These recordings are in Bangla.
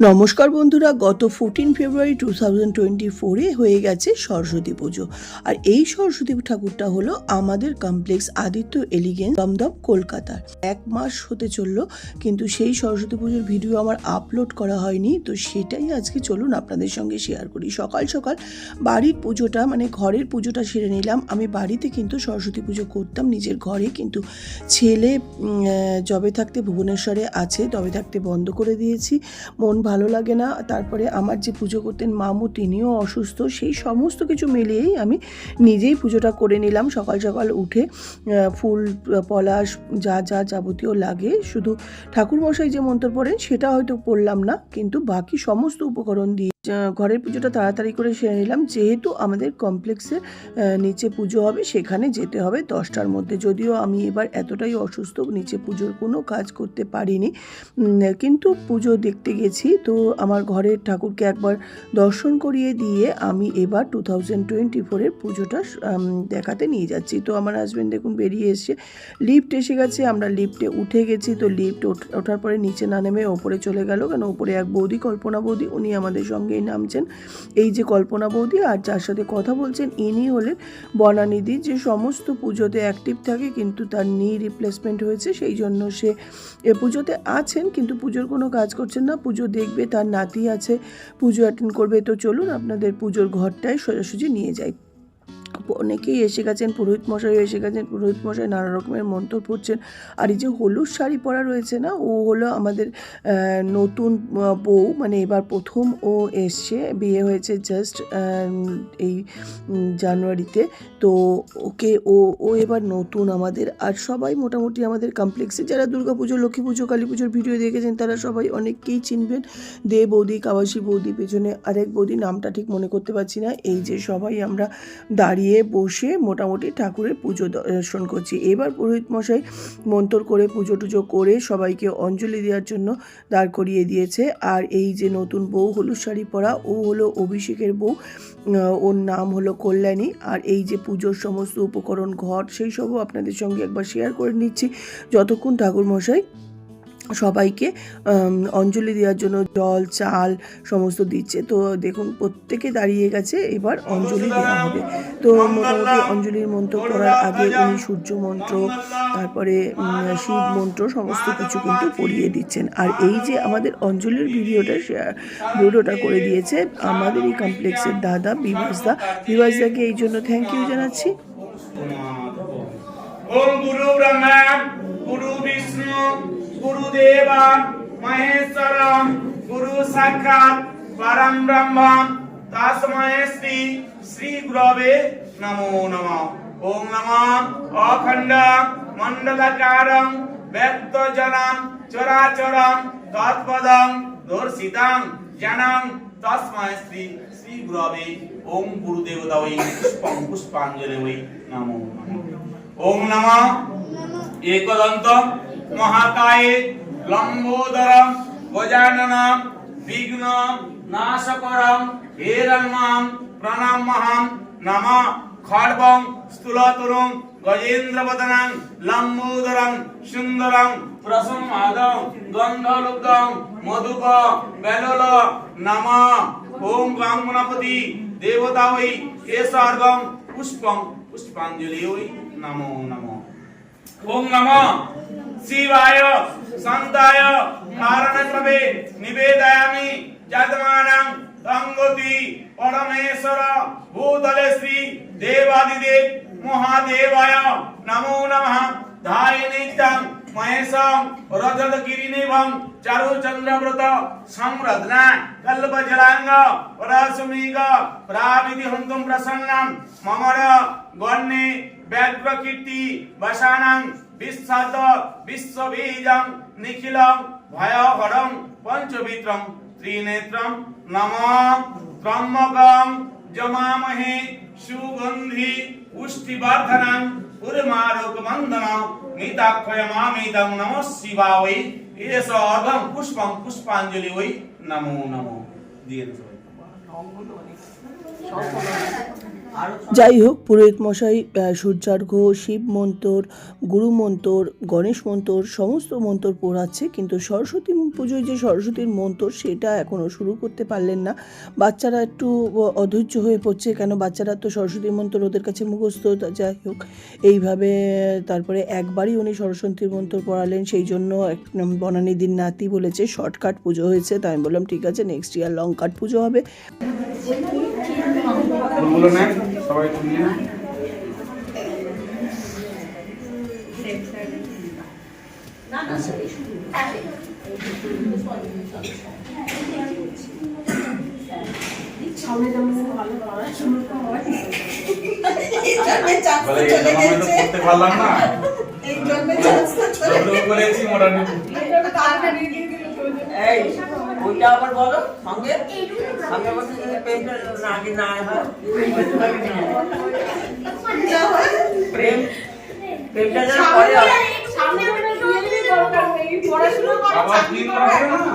নমস্কার বন্ধুরা, গত fourteen February two thousand twenty ফোরে হয়ে গেছে সরস্বতী পুজো। আর এই সরস্বতী ঠাকুরটা হলো আমাদের কমপ্লেক্স আদিত্য এলিগেন্স দমদম কলকাতার এক মাস হতে চলল, কিন্তু সেই সরস্বতী পুজোর ভিডিও আমার আপলোড করা হয়নি, তো সেটাই আজকে চলুন আপনাদের সঙ্গে শেয়ার করি। সকাল সকাল বাড়ির পুজোটা মানে ঘরের পুজোটা সেরে নিলাম। আমি বাড়িতে কিন্তু সরস্বতী পুজো করতাম, নিজের ঘরে কিন্তু ছেলে যবে থাকতে ভুবনেশ্বরে আছে, তবে থাকতে বন্ধ করে দিয়েছি। মন ভালো লাগে না, তারপরে আমার যে পুজো করতেন মামু তিনিও অসুস্থ, সেই সমস্ত কিছু মিলিয়েই আমি নিজেই পুজোটা করে নিলাম। সকাল সকাল উঠে ফুল, পলাশ যা যা যাবতীয় লাগে। শুধু ঠাকুরমশাই যে মন্ত্র পড়েন সেটা হয়তো পড়লাম না, কিন্তু বাকি সমস্ত উপকরণ দিয়ে ঘরের পুজোটা তাড়াতাড়ি করে সেরে নিলাম। যেহেতু আমাদের কমপ্লেক্সের আহ, নিচে পুজো হবে সেখানে যেতে হবে দশটার মধ্যে। যদিও আমি এবার এতটাই অসুস্থ নিচে পুজোর কোনো কাজ করতে পারিনি। কিন্তু পুজো দেখতে গেছি তো আমার ঘরের ঠাকুরকে একবার দর্শন করিয়ে দিয়ে আমি এবার টু থাউজেন্ড টোয়েন্টি ফোরের পুজোটা দেখাতে নিয়ে যাচ্ছি। তো আমার হাজব্যান্ড দেখুন বেরিয়ে এসছে। লিফট এসে গেছে আমরা লিফটে উঠে গেছি। তো লিফট ওঠার পরে নিচে না নেমে ওপরে চলে গেল। কেন? ওপরে এক বৌদি কল্পনা বৌদি উনি আমাদের সঙ্গেই নামছেন। এই যে কল্পনা বৌদি আর যার সাথে কথা বলছেন, ইনি হলেন বনানিধি। যে সমস্ত পুজোতে অ্যাক্টিভ থাকে কিন্তু তার নি রিপ্লেসমেন্ট হয়েছে, সেই জন্য সে এ পুজোতে আছেন কিন্তু পুজোর কোনো কাজ করছেন না। পুজো দেখবে, তার নাতি আছে, পুজো অ্যাটেন্ড করবে। তো চলুন আপনাদের পুজোর ঘরটায় সোজাসুজি নিয়ে যাই। অনেকেই এসে গেছেন পুরোহিত মশাইও এসে গেছেন পুরোহিত মশাই নানা রকমের মন্ত্র পড়ছেন। আর এই যে হলুদ শাড়ি পরা রয়েছে না, ও হলো আমাদের নতুন বউ মানে এবার প্রথম ও এসছে, বিয়ে হয়েছে জাস্ট এই জানুয়ারিতে। তো ওকে, ও ও এবার নতুন আমাদের। আর সবাই মোটামুটি আমাদের কমপ্লেক্সে যারা দুর্গাপুজো লক্ষ্মী পুজো, কালী পুজোর ভিডিও দেখেছেন, তারা সবাই অনেককেই চিনবেন। দে বৌদি, কাবাসী বৌদি পেছনে আরেক বৌদি, নামটা ঠিক মনে করতে পারছি না। এই যে সবাই আমরা দাঁড়িয়ে বসে মোটামুটি ঠাকুরের পুজো দর্শন করছি। এবার পুরোহিত মশাই মন্তর করে পুজো টুজো করে সবাইকে অঞ্জলি দেওয়ার জন্য দাঁড় করিয়ে দিয়েছে। আর এই যে নতুন বউ হলুদ শাড়ি পরা, ও হলো অভিষেকের বউ ওর নাম হলো কল্যাণী। আর এই যে পুজোর সমস্ত উপকরণ, ঘট, সেই সবও আপনাদের সঙ্গে একবার শেয়ার করে নিচ্ছি। যতক্ষণ ঠাকুর মশাই সবাইকে অঞ্জলি দেওয়ার জন্য জল, চাল সমস্ত দিচ্ছে। তো দেখুন, প্রত্যেকে দাঁড়িয়ে গেছে, এবার অঞ্জলি দেওয়া হবে। তো মোটামুটি অঞ্জলির মন্ত্র করার আগে উনি সূর্য মন্ত্র, তারপরে শিব মন্ত্র সমস্ত কিছু কিন্তু পড়িয়ে দিচ্ছেন। আর এই যে আমাদের অঞ্জলির ভিডিওটা ভিডিওটা করে দিয়েছে আমাদের এই কমপ্লেক্সের দাদা বিভাসদা বিভাসদাকে এই জন্য থ্যাংক ইউ জানাচ্ছি। গুরু ব্রহ্মা, গুরু বিষ্ণু গুরু দেবা মহেশ্বর গুরু সাক্ষাৎ পরম ব্রহ্ম তস্মৈ শ্রী শ্রী গুরবে নমো নমঃ ওম নমঃ অখণ্ড মণ্ডলকারং ব্যক্তজনম চরাচরম তৎপদম দর্শিতং জনম তস্মৈ শ্রী শ্রী গুরবে ওম গুরুদেবতা ওই পুষ্পং পুষ্পাঞ্জলি ওই নমো নমঃ ওম নমঃ एकदन्त মহাকায়ে লম্বোদরম গজাননম বিঘ্ন নাশকরম হেরন্মাম প্রণামহম নম খড়বং স্থূলতরুং গজেন্দ্রবদনং লম্বোদরং সুন্দরং প্রসম্মাদং গন্ধলুব্ধং মধুক বেলল নম ওম গং গণপতি দেবতা ওই কেশর্গং পুষ্পং পুষ্পাঞ্জলি ওই নমো নমো। ওম নমঃ। शिवाय कारण क्रमे निवेदयामि। जातमानं रंगोति परमेश्वर भूतले श्री देवादिदेव, महादेवाय, नमो नमः। धायनीतं महेशं रजत गिरिनिभं चारु चंद्रव्रत संरधना कल्प जलांग रसमीग प्राविधि हंतुं प्रसन्नं, ममर गण्ये वैद्व कीर्ति वसानं বিশ্বত বিশ্ববীজং নিখিলং ভয়হরং পঞ্চবিত্রং ত্রিনেত্রং নম ত্রম্বকং জমামহে সুগন্ধি পুষ্টিবর্ধনং উর্মারোগমন্দন মিতাক্ষয়মামিদং নমঃ শিবায় এস অর্ঘম পুষ্পং পুষ্পাঞ্জলি ওই নমো নমো। দিয়ে। যাই হোক পুরোহিত মশাই সূর্যার্ঘ, শিব মন্তর, গুরু মন্তর, গণেশ মন্তর, সমস্ত মন্তর পড়াচ্ছে, কিন্তু সরস্বতী পুজোয় যে সরস্বতীর মন্তর, সেটা এখনও শুরু করতে পারলেন না। বাচ্চারা একটু অধৈর্য হয়ে পড়ছে, কেন বাচ্চারা তো সরস্বতী মন্তর ওদের কাছে মুখস্থ যাই হোক এইভাবে, তারপরে একবারই উনি সরস্বতীর মন্ত্র পড়ালেন, সেই জন্য এক- বনানী দিন নাতি বলেছে, শর্টকাট পুজো হয়েছে। তাই আমি বললাম, ঠিক আছে নেক্সট ইয়ার লং কাট পুজো হবে। সবাই নিয়ে তো করতে পারলাম না। করেছি মোটামুটি এই ওইটা আবার বলো সঙ্গে? সঙ্গে বলতে যদি প্রেমটা না আগে না হয়। প্রেম প্রেমটা যেন পরে হয়। না?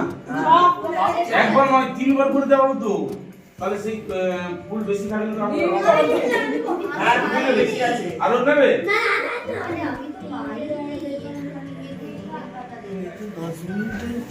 একবার নয় তিনবার করে দেওয়া তো তাহলে সেই ফুল বেশি থাকলে আছে। আরও নেবে? দেবদেশী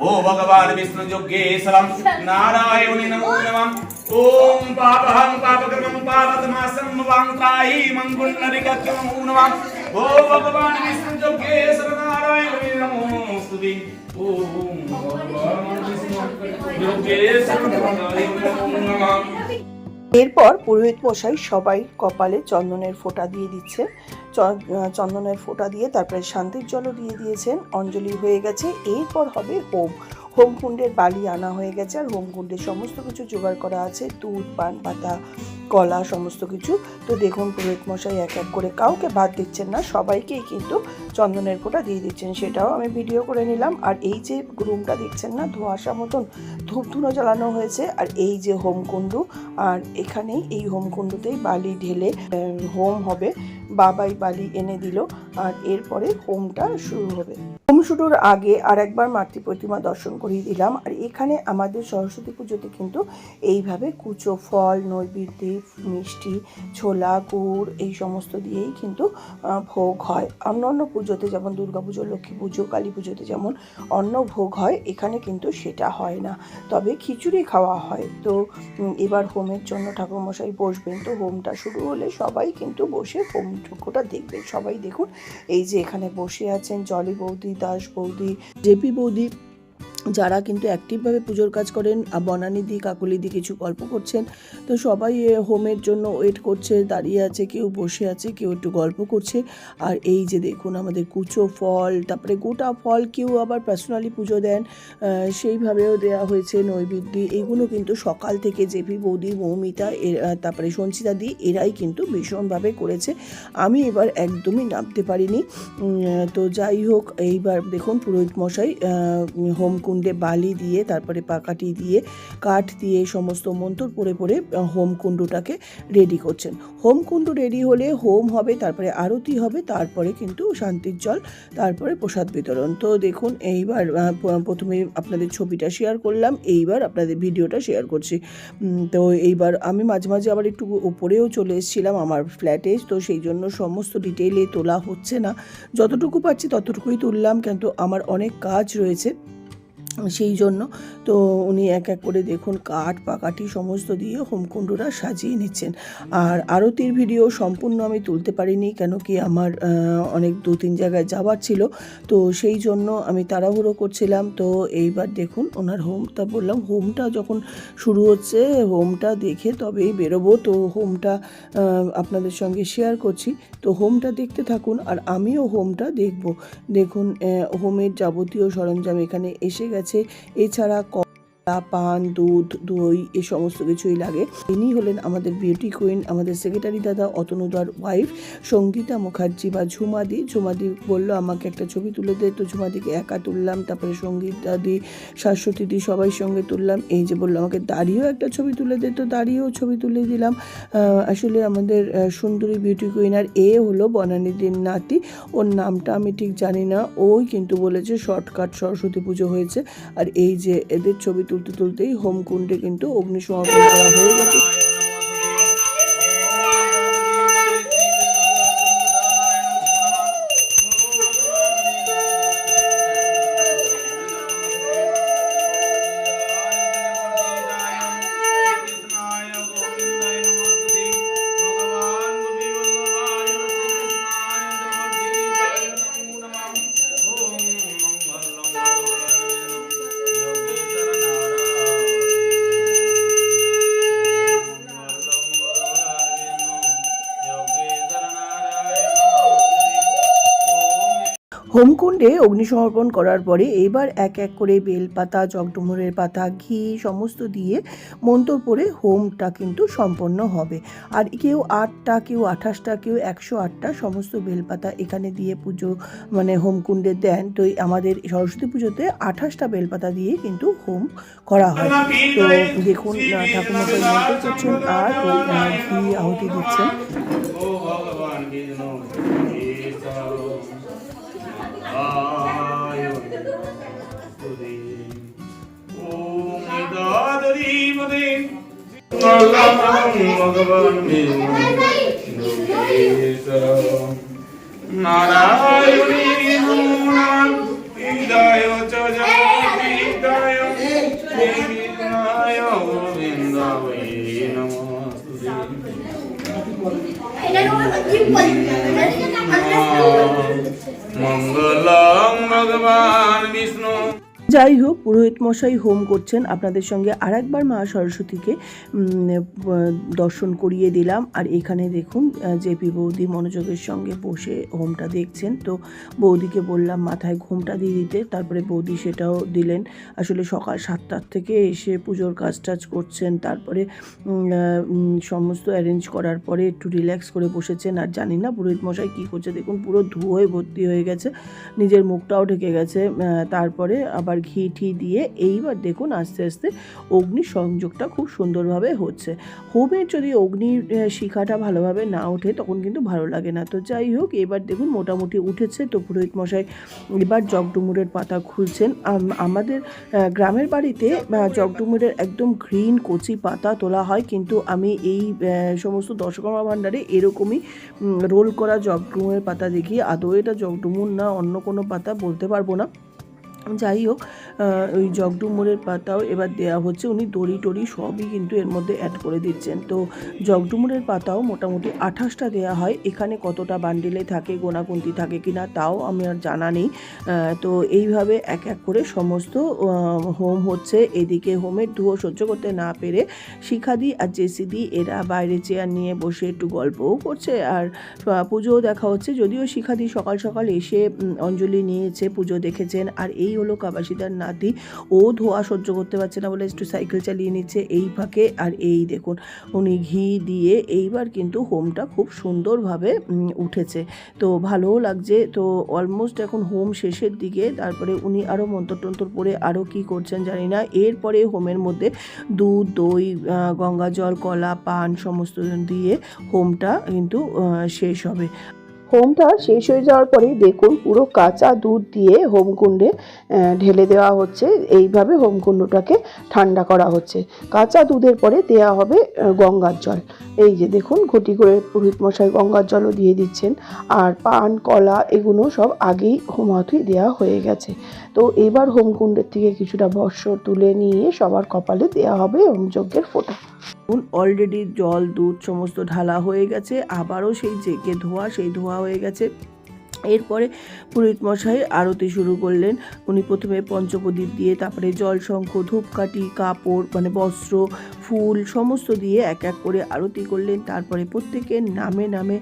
ও ভগবান বিষ্ণু যোগেশ্বরম নারায়ণে নমো নমঃ ওম পাপহং পাপকর্মং পাপতমাসং মবাং ত্রাহি মঙ্গুন্নরিকচ্চ নমো নমঃ ও ভগবান বিষ্ণু যোগেশ্বর নারায়ণে নমোস্তুতে ওম ভগবান বিষ্ণু যোগেশ্বর নারায়ণে নমো নমঃ এরপর পুরোহিত মশাই সবাই কপালে চন্দনের ফোঁটা দিয়ে দিচ্ছে। চন্দনের ফোঁটা দিয়ে তারপরে শান্তির জলও দিয়ে দিয়েছেন। অঞ্জলি হয়ে গেছে। এরপর হবে হোম। হোমকুণ্ডের বালি আনা হয়ে গেছে আর হোমকুণ্ডের সমস্ত কিছু জোগাড় করা আছে। দুধ, পান, পাতা, কলা, সমস্ত কিছু। তো দেখুন পুরোহিত মশাই এক এক করে কাউকে বাদ দিচ্ছেন না, সবাইকেই কিন্তু চন্দনের ফোঁটা দিয়ে দিচ্ছেন। সেটাও আমি ভিডিও করে নিলাম। আর এই যে রুমটা দেখছেন না, ধোঁয়াশা মতন ধূপ ধুনো জ্বালানো হয়েছে। আর এই যে হোমকুণ্ডু, আর এখানেই এই হোমকুণ্ডুতেই বালি ঢেলে হোম হবে। বাবাই বালি এনে দিল। আর এরপরে হোমটা শুরু হবে। হোম শুরুর আগে আর একবার মাতৃ প্রতিমা দর্শন করিয়ে দিলাম, আর এখানে আমাদের সরস্বতী পুজোতে কিন্তু এইভাবে কুচো ফল, নৈবেদ্য, মিষ্টি, ছোলা, গুড় এই সমস্ত দিয়েই কিন্তু ভোগ হয়। অন্য অন্য পুজোতে যেমন দুর্গা পুজো, লক্ষ্মী পুজো, কালী পুজোতে যেমন অন্ন ভোগ হয়, এখানে কিন্তু সেটা হয় না। তবে খিচুড়ি খাওয়া হয়। তো এবার হোমের জন্য ঠাকুরমশাই বসবেন, তো হোমটা শুরু হলে সবাই কিন্তু বসে হোম টুকুটা দেখবেন। সবাই দেখুন, এই যে এখানে বসে আছেন জলি বৌদি দাস বৌদি জেপি বৌদি যারা কিন্তু অ্যাক্টিভভাবে পুজোর কাজ করেন আর বনানি দি কাকুলি দি কিছু গল্প করছেন তো সবাই হোমের জন্য ওয়েট করছে দাঁড়িয়ে আছে কেউ বসে আছে কেউ একটু গল্প করছে। আর এই যে দেখুন আমাদের কুচো ফল তারপরে গোটা ফল কেউ আবার পার্সোনালি পুজো দেন সেইভাবেও দেওয়া হয়েছে নৈবেদ্য এগুলো কিন্তু সকাল থেকে জেপি বৌদি মৌমিতা তারপরে সঞ্চিতা দি এরাই কিন্তু ভীষণভাবে করেছে। আমি এবার একদমই নামতে পারিনি। তো যাই হোক এইবার দেখুন পুরোহিত মশাই আহ, হোমকুণ্ডে বালি দিয়ে, তারপরে পাকাটি দিয়ে, কাঠ দিয়ে সমস্ত মন্তর পড়ে পড়ে হোম হোমকুণ্ডটাকে রেডি করছেন। হোমকুণ্ড রেডি হলে হোম হবে, তারপরে আরতি হবে, তারপরে কিন্তু শান্তির জল, তারপরে প্রসাদ বিতরণ। তো দেখুন, এইবার প্রথমে আপনাদের ছবিটা শেয়ার করলাম, এইবার আপনাদের ভিডিওটা শেয়ার করছি। তো এইবার আমি মাঝে মাঝে আবার একটু উপরেও চলে এসেছিলাম আমার ফ্ল্যাটে তো সেই জন্য সমস্ত ডিটেইলে তোলা হচ্ছে না। যতটুকু পাচ্ছি ততটুকুই তুললাম, কিন্তু আমার অনেক কাজ রয়েছে। সেই জন্য তো উনি এক এক করে দেখুন কাঠ পাকাটি সমস্ত দিয়ে হোমকুণ্ডরা সাজিয়ে নিচ্ছেন। আর আরতির ভিডিও সম্পূর্ণ আমি তুলতে পারিনি, কেন কি আমার অনেক দু তিন জায়গায় যাওয়ার ছিল। তো সেই জন্য আমি তাড়াহুড়ো করছিলাম। তো এইবার দেখুন ওনার হোমটা বললাম হোমটা যখন শুরু হচ্ছে, হোমটা দেখে তবেই বেরোবো। তো হোমটা আপনাদের সঙ্গে শেয়ার করছি। তো হোমটা দেখতে থাকুন আর আমিও হোমটা দেখব। দেখুন হোমের যাবতীয় সরঞ্জাম এখানে এসে গেছে। এছাড়া ক- চা, পান, দুধ, দই, এ সমস্ত কিছুই লাগে। ইনি হলেন আমাদের বিউটি কুইন আমাদের সেক্রেটারি দাদা, অতনুদার ওয়াইফ সঙ্গীতা মুখার্জি বা ঝুমাদি। ঝুমাদি বলল, আমাকে একটা ছবি তুলে দে। তো ঝুমাদিকে একা তুললাম, তারপরে সঙ্গীতা দি, শাশ্বতী দি সবাই সঙ্গে তুললাম। এই যে বলল, আমাকে দাঁড়িয়েও একটা ছবি তুলে দে। তো দাঁড়িয়েও ছবি তুলে দিলাম। আসলে আমাদের সুন্দরী বিউটি কুইন আর এ হলো বনানীদির নাতি। ওর নামটা আমি ঠিক জানি না। ওই কিন্তু বলেছে, শর্টকাট সরস্বতী পুজো হয়েছে। আর এই যে এদের ছবি তুলতে তুলতেই হোমকুণ্ডে কিন্তু অগ্নি সমাপন করা হয়ে গেছে। হোমকুণ্ডে অগ্নিসমর্পণ করার পরে এবার এক এক করে বেলপাতা, জগডুমুরের পাতা, ঘি সমস্ত দিয়ে মন্ত্র পড়ে হোমটা কিন্তু সম্পন্ন হবে। আর কেউ আটটা, কেউ আঠাশটা, কেউ একশো আটটা সমস্ত বেলপাতা এখানে দিয়ে পুজো মানে হোমকুণ্ডে দেন। তো আমাদের সরস্বতী পুজোতে আঠাশটা বেলপাতা দিয়ে কিন্তু হোম করা হয়। তো দেখুন মন্ত্র করছেন, আর ঘি আহুতি দিচ্ছেন। নারায়ণী নমঃ হৃদয় চ গোবিন্দায় নমঃ মঙ্গলং ভগবান বিষ্ণু যাই হোক পুরোহিত মশাই হোম করছেন। আপনাদের সঙ্গে আর একবার মা সরস্বতীকে দর্শন করিয়ে দিলাম। আর এখানে দেখুন জেপি বৌদি মনোযোগের সঙ্গে বসে হোমটা দেখছেন। তো বৌদিকে বললাম, মাথায় ঘুমটা দিয়ে দিতে। তারপরে বৌদি সেটাও দিলেন। আসলে সকাল সাতটার থেকে এসে পুজোর কাজ টাজ করছেন। তারপরে সমস্ত অ্যারেঞ্জ করার পরে একটু রিল্যাক্স করে বসেছেন। আর জানি না পুরোহিত মশাই কী করছে। দেখুন, পুরো ধুয়োয় ভর্তি হয়ে গেছে। নিজের মুখটাও ঢেকে গেছে। তারপরে আবার ঘি ঠি দিয়ে এইবার দেখুন আস্তে আস্তে অগ্নি সংযোগটা খুব সুন্দরভাবে হচ্ছে। হোমের যদি অগ্নির শিখাটা ভালোভাবে না ওঠে তখন কিন্তু ভালো লাগে না। তো যাই হোক, এবার দেখুন মোটামুটি উঠেছে। তো পুরোহিত মশাই এবার জগডুমুরের পাতা খুলছেন। আমাদের গ্রামের বাড়িতে জগডুমুরের একদম গ্রিন কচি পাতা তোলা হয়। কিন্তু আমি এই সমস্ত দশকর্মা ভাণ্ডারে এরকমই রোল করা জগডুমুরের পাতা দেখি আদৌ এটা জগডুমুর না অন্য কোনো পাতা বলতে পারব না। যাই হোক ওই জগডুমুরের পাতাও এবার দেওয়া হচ্ছে। উনি দড়ি টড়ি সবই কিন্তু এর মধ্যে অ্যাড করে দিচ্ছেন। তো জগডুমুরের পাতাও মোটামুটি আঠাশটা দেওয়া হয়। এখানে কতটা বান্ডিলে থাকে, গোনাগুন্তি থাকে কিনা তাও আমি আর জানা নেই। তো এইভাবে এক এক করে সমস্ত হোম হচ্ছে। এদিকে হোমের ধুয়ো সহ্য করতে না পেরে শিখাদি আর জেসিদি এরা বাইরে চেয়ার নিয়ে বসে একটু গল্পও করছে আর পুজোও দেখা হচ্ছে। যদিও শিখাদি সকাল সকাল এসে অঞ্জলি নিয়েছে, পুজো দেখেছেন। আর এই হলো কাবাসিদার নাতি। ও ধোয়া সহ্য করতে পারছে না বলে একটু সাইকেল চালিয়ে নিচ্ছে এই ফাঁকে। আর এই দেখুন, উনি ঘি দিয়ে এইবার কিন্তু হোমটা খুব সুন্দরভাবে উঠেছে। তো ভালোও লাগছে। তো অলমোস্ট এখন হোম শেষের দিকে। তারপরে উনি আরও মন্ত্র টন্তর পরে আরও কি করছেন জানি না। এরপরে হোমের মধ্যে দুধ, দই গঙ্গা জল, কলা, পান সমস্ত দিয়ে হোমটা কিন্তু শেষ হবে। হোমটা শেষ হয়ে যাওয়ার পরে দেখুন পুরো কাঁচা দুধ দিয়ে হোমকুণ্ডে ঢেলে দেওয়া হচ্ছে। এইভাবে হোমকুণ্ডটাকে ঠান্ডা করা হচ্ছে। কাঁচা দুধের পরে দেওয়া হবে গঙ্গার জল। এই যে দেখুন, ঘটি করে পুরোহিত মশাই গঙ্গার জলও দিয়ে দিচ্ছেন। আর পান, কলা, এগুলো সব আগেই হোমাতুই দেওয়া হয়ে গেছে। তো এবার হোমকুণ্ডের থেকে কিছুটা বর্ষ তুলে নিয়ে সবার কপালে দেওয়া হবে হোমযজ্ঞের ফোঁটা। অলরেডি জল, দুধ, সমস্ত ঢালা হয়ে গেছে, আবারও সেই জেগে ধোয়া, সেই ধোয়া হয়ে গেছে। এরপরে পুরোহিত মশাই আরতি শুরু করলেন। উনি প্রথমে পঞ্চপ্রদীপ দিয়ে, তারপরে জল শঙ্খ, ধূপকাঠি, কাপড় মানে বস্ত্র, ফুল সমস্ত দিয়ে এক এক করে আরতি করলেন। তারপরে প্রত্যেকের নামে নামে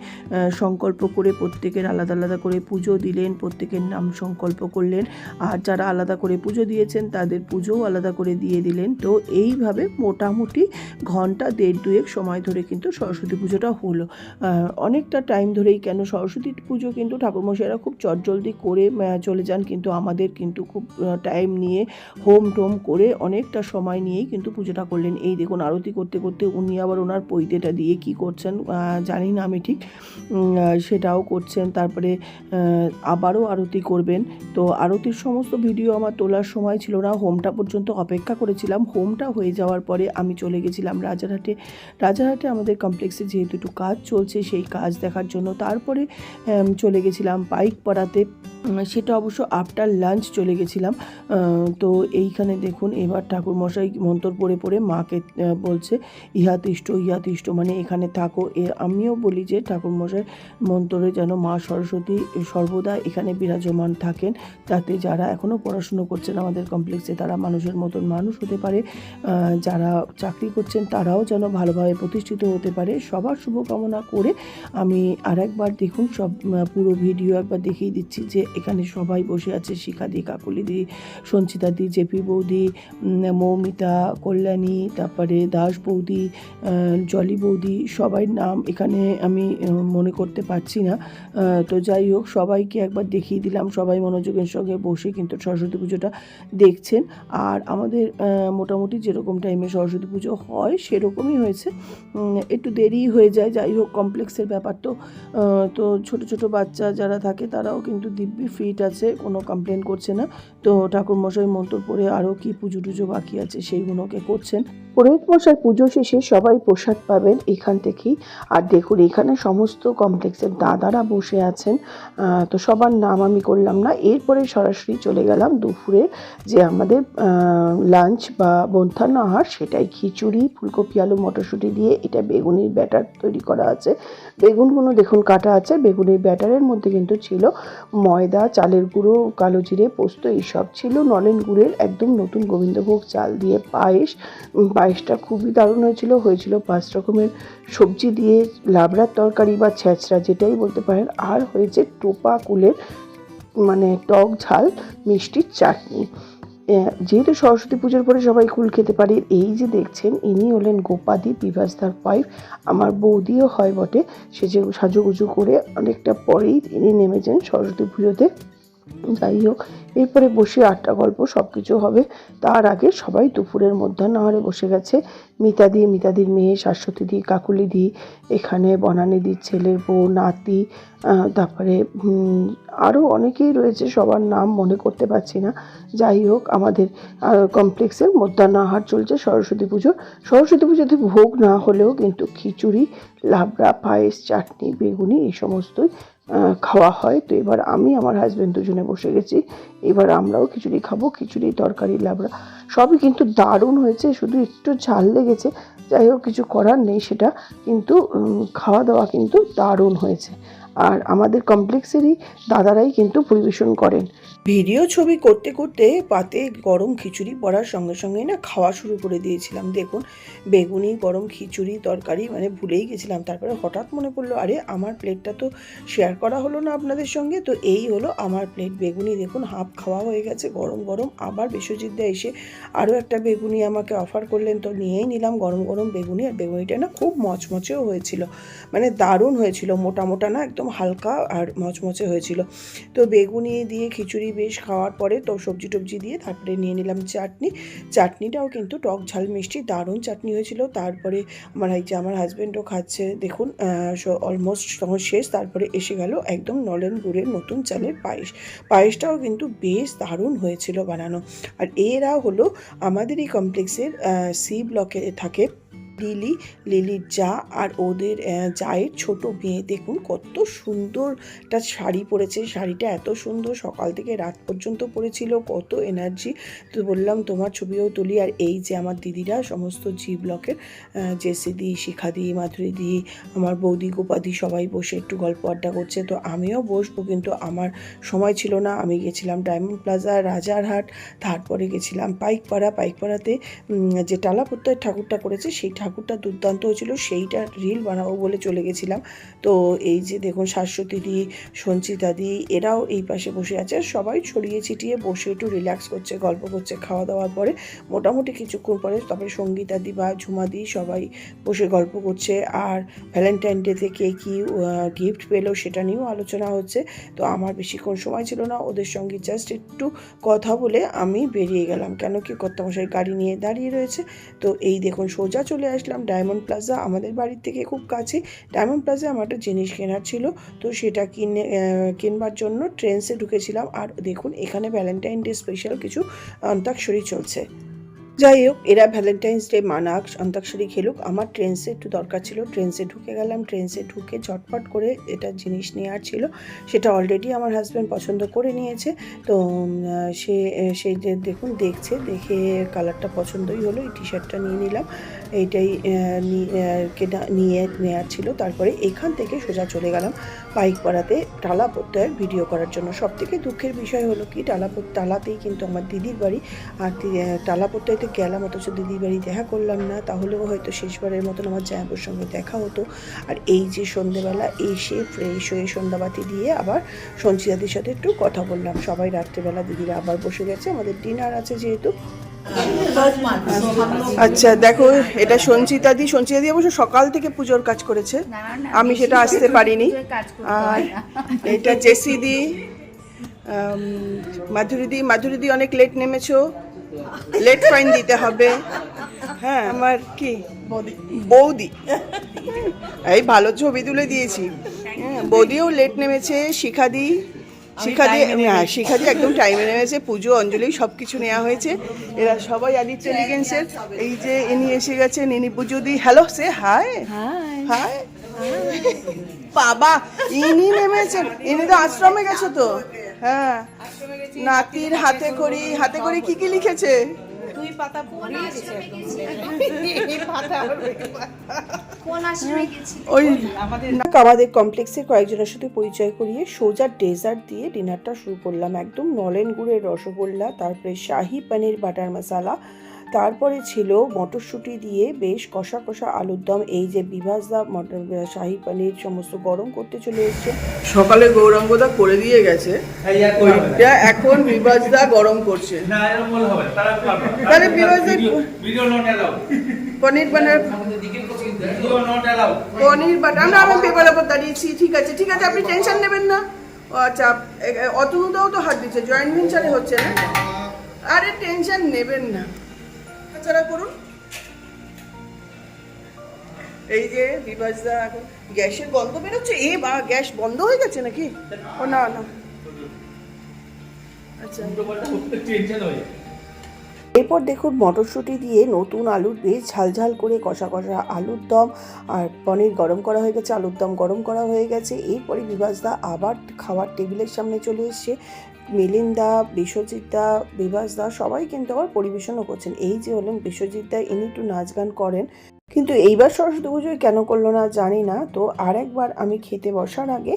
সংকল্প করে প্রত্যেকের আলাদা আলাদা করে পুজো দিলেন, প্রত্যেকের নাম সংকল্প করলেন। আর যারা আলাদা করে পুজো দিয়েছেন, তাদের পুজোও আলাদা করে দিয়ে দিলেন। তো এইভাবে মোটামুটি ঘণ্টা দেড় দুয়েক সময় ধরে কিন্তু সরস্বতী পুজোটা হলো। অনেকটা টাইম ধরেই কেন সরস্বতী পুজো কিন্তু ঠাকুরমশাইরা খুব চটজলদি করে চলে যান, কিন্তু আমাদের কিন্তু খুব টাইম নিয়ে হোম টোম করে অনেকটা সময় নিয়েই কিন্তু পুজোটা করলেন। এই দেখুন আরতি করতে করতে উনি আবার ওনার পৈতেটা দিয়ে কি করছেন জানি না আমি ঠিক সেটাও করছেন। তারপরে আবারও আরতি করবেন। তো আরতির সমস্ত ভিডিও আমার তোলার সময় ছিল না হোমটা পর্যন্ত অপেক্ষা করেছিলাম। হোমটা হয়ে যাওয়ার পরে আমি চলে গেছিলাম রাজারহাটে। রাজারহাটে আমাদের কমপ্লেক্সে যেহেতু একটু কাজ চলছে, সেই কাজ দেখার জন্য তারপরে চলে গেছিলাম বাইক পড়াতে। সেটা অবশ্য আফটার লাঞ্চ চলে গেছিলাম। তো এইখানে দেখুন, এবার ঠাকুরমশাই মন্তর পড়ে পড়ে মাকে বলছে, ইহা তিষ্ট ইহা তিষ্ট মানে এখানে থাকো। এ, আমিও বলি যে, ঠাকুরমশাই মন্তরে যেন মা সরস্বতী সর্বদা এখানে বিরাজমান থাকেন, যাতে যারা এখনও পড়াশুনো করছেন আমাদের কমপ্লেক্সে তারা মানুষের মতন মানুষ হতে পারে। যারা চাকরি করছেন, তারাও যেন ভালোভাবে প্রতিষ্ঠিত হতে পারে। সবার শুভকামনা করে আমি আরেকবার দেখুন সব পুরো ভিডিও একবার দেখিয়ে দিচ্ছি যে এখানে সবাই বসে আছে শিখাদি কাকুলিদি সঞ্চিতা দি, জেপি বৌদি মৌমিতা, কল্যাণী, তারপরে দাস বৌদি জলি বৌদি, সবাই নাম এখানে আমি মনে করতে পারছি না। তো যাই হোক, সবাইকে একবার দেখিয়ে দিলাম, সবাই মনোযোগের সঙ্গে বসে কিন্তু সরস্বতী পুজোটা দেখছেন। আর আমাদের মোটামুটি যেরকম টাইমে সরস্বতী পুজো হয়, সেরকমই হয়েছে। একটু দেরি হয়ে যায়, যাই হোক কমপ্লেক্সের ব্যাপার তো। তো ছোট ছোট বাচ্চা যারা থাকে তারাও কিন্তু দিব্যি ফিট আছে, কোনো কমপ্লেন করছে না। তো ঠাকুর মশাই মন্তর পরে আরও কি পুজো টুজো বাকি আছে সেইগুলোকে করছেন। পুরোহিত মশাই পুজো শেষে সবাই প্রসাদ পাবেন এখান থেকেই। আর দেখুন, এখানে সমস্ত কমপ্লেক্সের দাদারা বসে আছেন। তো সবার নাম আমি করলাম না। এরপরে সরাসরি চলে গেলাম দুপুরে যে আমাদের লাঞ্চ বা বন্থান্ন আহার সেটাই খিচুড়ি, ফুলকপি, আলু, মটরশুঁটি দিয়ে এটা বেগুনির ব্যাটার তৈরি করা আছে। বেগুনগুলো দেখুন কাটা আছে। বেগুনের ব্যাটারের মধ্যে কিন্তু ছিল ময়দা, চালের গুঁড়ো, কালো জিরে, পোস্ত, এইসব ছিল। নলেন গুড়ের একদম নতুন গোবিন্দভোগ চাল দিয়ে পায়েস। পায়েসটা খুবই দারুণ হয়েছিল। হয়েছিল পাঁচ রকমের সবজি দিয়ে লাবড়ার তরকারি বা ছ্যাঁচড়া যেটাই বলতে পারেন। আর হয়েছে টোপা কুলের মানে টক ঝাল মিষ্টির চাটনি। যেহেতু সরস্বতী পুজোর পরে সবাই কুল খেতে পারে, এই যে দেখছেন, ইনি হলেন গোপাদি বিভাসদার ওয়াইফ আমার বৌদিও হয় বটে, সে যে সাজুগুজু করে অনেকটা পরেই তিনি নেমেছেন সরস্বতী পুজোতে। যাই হোক, এরপরে বসে আটটা গল্প সব কিছু হবে। তার আগে সবাই দুপুরের মধ্যাহ্নাহারে বসে গেছে। মিতাদি, মিতাদির মেয়ে শাশ্বতী দি কাকুলি দি এখানে বনানীদির ছেলের বউ, নাতি তারপরে আরও অনেকেই রয়েছে, সবার নাম মনে করতে পারছি না। যাই হোক, আমাদের কমপ্লেক্সের মধ্যাহ্নাহার চলছে সরস্বতী পুজো। সরস্বতী পুজোতে ভোগ না হলেও কিন্তু খিচুড়ি, লাবড়া, পায়েস, চাটনি, বেগুনি এই সমস্তই খাওয়া হয়। তো এবার আমি আমার হাজব্যান্ড দুজনে বসে গেছি। এবার আমরাও খিচুড়ি খাব, খিচুড়ি, তরকারি, লাবড়া, সবই কিন্তু দারুণ হয়েছে, শুধু একটু ঝাল লেগেছে। যাই হোক, কিছু করার নেই সেটা, কিন্তু খাওয়া দাওয়া কিন্তু দারুণ হয়েছে। আর আমাদের কমপ্লেক্সেরই দাদারাই কিন্তু পরিবেশন করেন। ভিডিও ছবি করতে করতে পাতে গরম খিচুড়ি পড়ার সঙ্গে সঙ্গে না খাওয়া শুরু করে দিয়েছিলাম। দেখুন, বেগুনি, গরম খিচুড়ি, তরকারি মানে ভুলেই গেছিলাম। তারপরে হঠাৎ মনে পড়ল, আরে, আমার প্লেটটা তো শেয়ার করা হলো না আপনাদের সঙ্গে। তো এই হলো আমার প্লেট বেগুনি। দেখুন হাফ খাওয়া হয়ে গেছে, গরম গরম। আবার বিশ্বজিৎ দা এসে আরও একটা বেগুনি আমাকে অফার করলেন। তো নিয়েই নিলাম গরম গরম বেগুনি। আর বেগুনিটা না খুব মচমচেও হয়েছিল। মানে দারুণ হয়েছিল। মোটা মোটা না একদম হালকা আর মচমচে হয়েছিল। তো বেগুনি দিয়ে খিচুড়ি বেশ খাওয়ার পরে তো সবজি টবজি দিয়ে তারপরে নিয়ে নিলাম চাটনি। চাটনিটাও কিন্তু টক ঝাল মিষ্টি, দারুণ চাটনি হয়েছিল। তারপরে আমার এই যে আমার হাজব্যান্ডও খাচ্ছে, দেখুন অলমোস্ট তখন শেষ, তারপরে এসে গেল একদম নলেন গুড়ের নতুন চালের পায়েস। পায়েসটাও কিন্তু বেশ দারুণ হয়েছিল বানানো। আর এরা হলো আমাদের এই কমপ্লেক্সের সি ব্লকে থাকে লিলি, লিলির যা আর ওদের জায়ের ছোট মেয়ে। দেখুন কত সুন্দর একটা শাড়ি পরেছে। শাড়িটা এত সুন্দর, সকাল থেকে রাত পর্যন্ত পরেছিল। কত এনার্জি তো বললাম, তোমার ছবিও তুলি। আর এই যে আমার দিদিরা, সমস্ত জি ব্লকের জেসিদি, শিখাদি, মাধুরীদি, আমার বৌদি, গোপাদি সবাই বসে একটু গল্প আড্ডা করছে। তো আমিও বসবো, কিন্তু আমার সময় ছিল না। আমি গেছিলাম ডায়মন্ড প্লাজা রাজারহাট, তারপরে গেছিলাম পাইকপাড়া। পাইকপাড়াতে যে টালা ঠাকুরটা করেছে, সেই ঠাকুরটা দুর্দান্ত হয়েছিল, সেইটা রিল বানাবো বলে চলে গেছিলাম। তো এই যে দেখুন, শাশ্বতী দি, সঞ্চিতা দি, এরাও এই পাশে বসে আছে। সবাই ছড়িয়ে ছিটিয়ে বসে একটু রিল্যাক্স করছে, গল্প করছে খাওয়া দাওয়ার পরে মোটামুটি কিছুক্ষণ পরে তারপরে সঙ্গীতা দি বা ঝুমা দি সবাই বসে গল্প করছে। আর ভ্যালেন্টাইন ডেতে কে কী গিফট পেল সেটা নিয়েও আলোচনা হচ্ছে। তো আমার বেশিক্ষণ সময় ছিল না, ওদের সঙ্গে জাস্ট একটু কথা বলে আমি বেরিয়ে গেলাম। কেন কি কর্তামশাই গাড়ি নিয়ে দাঁড়িয়ে রয়েছে। তো এই দেখুন, সোজা চলে আসলাম ডায়মন্ড প্লাজা আমাদের বাড়ির থেকে খুব কাছে। ডায়মন্ড প্লাজা আমার একটা জিনিস কেনার ছিল, তো সেটা কিনে কিনবার জন্য ট্রেন্সে ঢুকেছিলাম। আর দেখুন, এখানে ভ্যালেন্টাইন ডে স্পেশাল কিছু অন্তাক্ষরী চলছে। যাই হোক, এরা ভ্যালেন্টাইন্স ডে মানাক, অন্তাক্ষরী খেলুক। আমার ট্রেন্সে একটু দরকার ছিল ট্রেন্সে ঢুকে গেলাম। ট্রেন্সে ঢুকে ঝটপট করে এটা জিনিস নেওয়ার ছিল। সেটা অলরেডি আমার হাজব্যান্ড পছন্দ করে নিয়েছে। তো সে সে যে দেখুন, দেখছে, দেখে কালারটা পছন্দই হলো, এই টি শার্টটা নিয়ে নিলাম। এইটাই নিয়ে নেওয়ার ছিল। তারপরে এখান থেকে সোজা চলে গেলাম পাড়াতে টালা প্রত্যয়ের ভিডিও করার জন্য। সব থেকে দুঃখের বিষয় হলো কি, টালা টালাতেই কিন্তু আমার দিদির বাড়ি। আর টালা প্রত্যয়তে গেলাম, অথচ দিদির বাড়ি দেখা করলাম না। তাহলেও হয়তো শেষবারের মতন আমার জায়াবুর সঙ্গে দেখা হতো। আর এই যে সন্ধেবেলা এসে ফ্রেশ হয়ে সন্ধ্যাবাতি দিয়ে আবার সঞ্চিতাদের সাথে একটু কথা বললাম। সবাই রাত্রেবেলা দিদিরা আবার বসে গেছে। আমাদের ডিনার আছে যেহেতু। আচ্ছা দেখো এটা সঞ্চিতা দি সঞ্চিতা দি অবশ্য সকাল থেকে পুজোর কাজ করেছে। আমি সেটা আসতে পারিনি। আর এটা জেসি দি মাধুরী দি মাধুরী দি অনেক লেট নেমেছো। লেট ফাইন দিতে হবে। হ্যাঁ আমার কি? বৌদি। এই ভালো ছবি তুলে দিয়েছি। হ্যাঁ বৌদিও লেট নেমেছে শিখাদি। শিখাদি হ্যাঁ শিখাদি একদম টাইমে নেমেছে পুজো অঞ্জলি সব কিছু নেওয়া হয়েছে। এরা সবাই আদিত্য এলিগেন্সের এই যে ইনি এসে গেছে নিনি পুজো দি হ্যালো সে হাই হাই বাবা ইনি নেমেছেন। ইনি তো আশ্রমে গেছো তো। হ্যাঁ। নাতির হাতে করি হাতে করি কি কি লিখেছে? কোন পাতা গেছি ওই আমাদের কমপ্লেক্সের কয়েকজনের সাথে পরিচয় করিয়ে সোজা ডেজার্ট দিয়ে ডিনারটা শুরু করলাম। একদম নলেন গুড়ের রসগোল্লা তারপরে শাহি পানির বাটার মশালা তারপরে ছিল মটরশুঁটি দিয়ে বেশ কষা কষা আলুর দম এই যে বিভাসদা মটর শাহি পনির সমস্ত গরম করতে চলে এসছে। সকালে গৌরাঙ্গদা করে দিয়ে গেছে। ওইটা এখন বিভাসদা গরম করছে। তাহলে বিভাসদা পনির বানার পনির বাটার আমরা আমার পেপার ওপর দাঁড়িয়েছি। ঠিক আছে ঠিক আছে আপনি টেনশন নেবেন না। ও আচ্ছা অতনুদাও তো হাত দিচ্ছে। জয়েন্ট ভেঞ্চারে হচ্ছে না? আরে টেনশন নেবেন না। তাছাড়া করুন। এই যে বিভাসদা এখন গ্যাসের গন্ধ বেরোচ্ছে? এ বা, গ্যাস বন্ধ হয়ে গেছে নাকি? ও না না। আচ্ছা। এরপর দেখুন মটরশুঁটি দিয়ে নতুন আলুর বেশ ঝালঝাল করে কষা কষা আলুর দম আর পনির গরম করা হয়ে গেছে, আলুর দম গরম করা হয়ে গেছে। এরপরে বিভাসদা আবার খাওয়ার টেবিলের সামনে চলে এসছে। মিলিন্দা, বিশ্বজিৎ দা বিভাস দা সবাই কিন্তু আবার পরিবেশনও করছেন। এই যে হলেন বিশ্বজিৎ দা, ইনি একটু নাচ গান করেন। কিন্তু এইবার সরস্বতী পুজোয় কেন করল না জানি না। তো আরেকবার আমি খেতে বসার আগে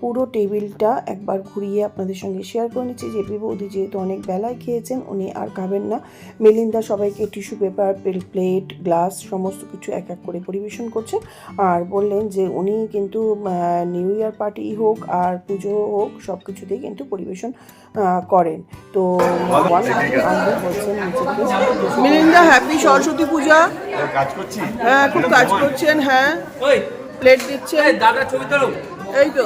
পুরো টেবিলটা একবার ঘুরিয়ে আপনাদের সঙ্গে শেয়ার করে নিচ্ছি। জেপি বৌদি যেহেতু অনেক বেলায় খেয়েছেন উনি আর খাবেন না। মেলিন্দা সবাইকে টিস্যু পেপার প্লেট গ্লাস সমস্ত কিছু এক এক করে পরিবেশন করছেন। আর বললেন যে উনি কিন্তু নিউ ইয়ার পার্টি হোক আর পুজো হোক সব কিছুতেই কিন্তু পরিবেশন করেন। তো মিলিন্দা হ্যাপি সরস্বতী পূজা। হ্যাঁ খুব কাজ করছেন হ্যাঁ। ওই প্লেট দিচ্ছেন। দাদা ছবি তোলো। এই তো।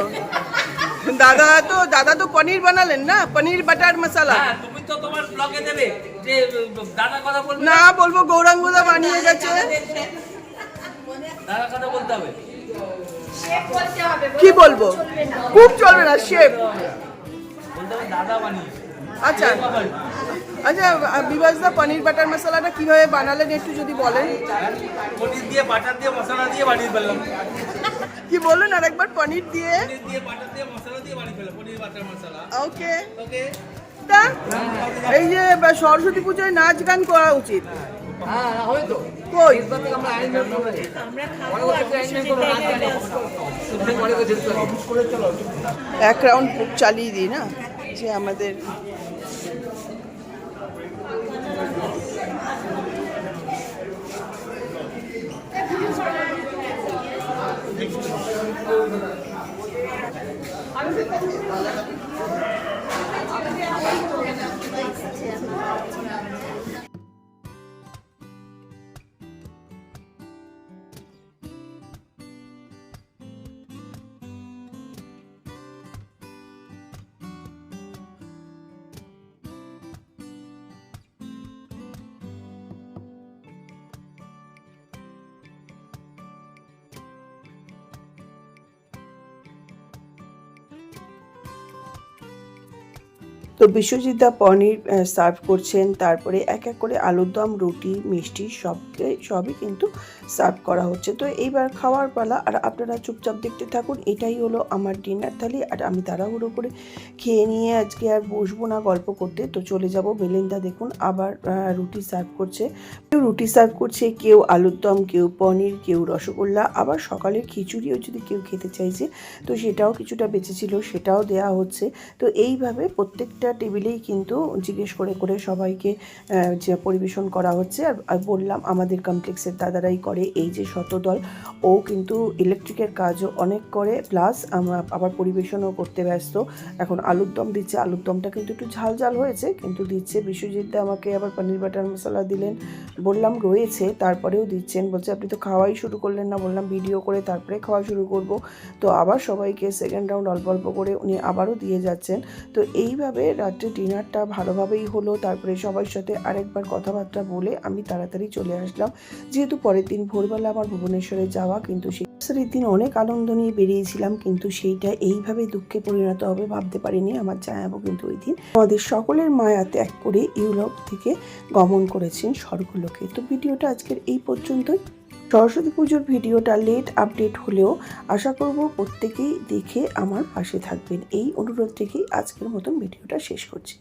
দাদা তো দাদা তো পনির বানালেন না? পনির বাটার মশালা। হ্যাঁ তুমি তো তোমার ব্লগে দেবে। যে দাদা কথা বলবে না বলব গৌরাঙ্গদা বানিয়ে গেছে। দাদা কথা বলতে হবে। শেফ বলতে হবে কি বলব? খুব চলবে না শেফ দাদা আচ্ছা। আচ্ছা বিভাসদা পনির বাটার মশলাটা কীভাবে বানালেন একটু যদি বলেন? পনির দিয়ে বাটার দিয়ে মশলা দিয়ে বানিয়ে ফেললাম। কি বলুন আরেকবার পনির দিয়ে? পনির দিয়ে বাটার দিয়ে মশলা দিয়ে বানিয়ে ফেললাম পনির বাটার মশলা। ওকে। ওকে। তা এই যে সরস্বতী পুজোয় নাচ গান করা উচিত। হ্যাঁ কই? এক রাউন্ড চালিয়ে দিই না? যে আমাদের তো বিশ্বজিৎ দা পনির সার্ভ করছেন। তারপরে এক এক করে আলুর দম রুটি, মিষ্টি, সবকে, সবই কিন্তু সার্ভ করা হচ্ছে। তো এইবার খাওয়ার পালা, আর আপনারা চুপচাপ দেখতে থাকুন, এটাই হলো আমার ডিনার থালি, আর আমি তাড়াহুড়ো করে খেয়ে নিয়ে আজকে আর বসবো না গল্প করতে। তো চলে যাব বেলেন্দা দেখুন, আবার রুটি সার্ভ করছে। কেউ রুটি সার্ভ করছে, কেউ আলুর দম, কেউ পনির, কেউ রসগোল্লা, আবার সকালে খিচুড়িও যদি কেউ খেতে চাইছে, তো সেটাও কিছুটা বেঁচেছিল সেটাও দেয়া হচ্ছে। তো এইভাবে প্রত্যেকটা টেবিলেই কিন্তু জিজ্ঞেস করে করে সবাইকে পরিবেশন করা হচ্ছে। আর বললাম, আমাদের কমপ্লেক্সের দাদারাই করে। এই যে শতদল, ও কিন্তু ইলেকট্রিকের কাজও অনেক করে প্লাস আবার পরিবেশনও করতে ব্যস্ত। এখন আলুর দম দিচ্ছে, আলুর দমটা কিন্তু একটু ঝাল ঝাল হয়েছে, কিন্তু দিচ্ছে। বিশ্বজিৎ দা আমাকে আবার পনির বাটার মশলা দিলেন, বললাম রয়েছে, তারপরেও দিচ্ছেন, বলছে আপনি তো খাওয়াই শুরু করলেন না, বললাম ভিডিও করে তারপরে খাওয়া শুরু করব। তো আবার সবাইকে সেকেন্ড রাউন্ড অল্প অল্প করে উনি আবারও দিয়ে যাচ্ছেন। তো এইভাবে রাত্রে ডিনারটা ভালোভাবেই হলো, তারপরে সবার সাথে আরেকবার কথাবার্তা বলে আমি তাড়াতাড়ি চলে আসলাম। যেহেতু পরের দিন ভোরবেলা আমার ভুবনেশ্বরে যাওয়া, কিন্তু সেই দিন অনেক আনন্দ নিয়ে বেরিয়েছিলাম, কিন্তু সেইটা এইভাবে দুঃখে পরিণত হবে ভাবতে পারিনি আমার জায়াবও কিন্তু ওই দিন। আমাদের সকলের মায়া ত্যাগ করে ইউরোপ থেকে গমন করেছেন স্বর্গলোকে। তো ভিডিওটা আজকের এই পর্যন্তই। সরস্বতী পুজোর ভিডিওটা লেট আপডেট হলেও আশা করব প্রত্যেকেই দেখে আমার পাশে থাকবেন। এই অনুরোধ থেকেই আজকের মতন ভিডিওটা শেষ করছি।